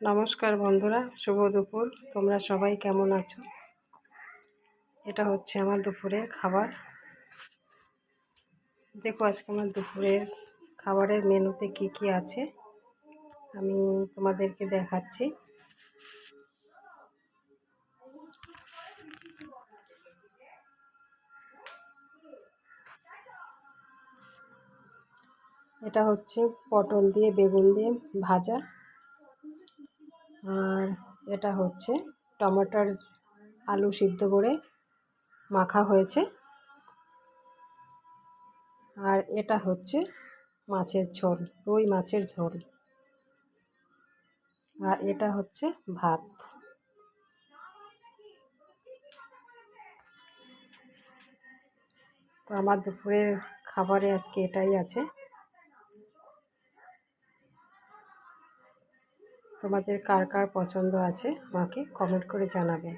নমস্কার বন্ধুরা, শুভ দুপুর। তোমরা সবাই কেমন আছো? এটা হচ্ছে আমার দুপুরের খাবার। দেখো, আজকে আমার দুপুরের খাবারের মেনুতে কি কি আছে, আমি তোমাদেরকে দেখাচ্ছি। এটা হচ্ছে পটল দিয়ে বেগুন দিয়ে ভাজা। আর এটা হচ্ছে টমেটোর আলু সিদ্ধ করে মাখা হয়েছে। আর এটা হচ্ছে মাছের ঝোল, রুই মাছের ঝোল। আর এটা হচ্ছে ভাত। তো আমার দুপুরের খাবারে আজকে এটাই আছে। তোমাদের কার কার পছন্দ আছে আমাকে কমেন্ট করে জানাবে।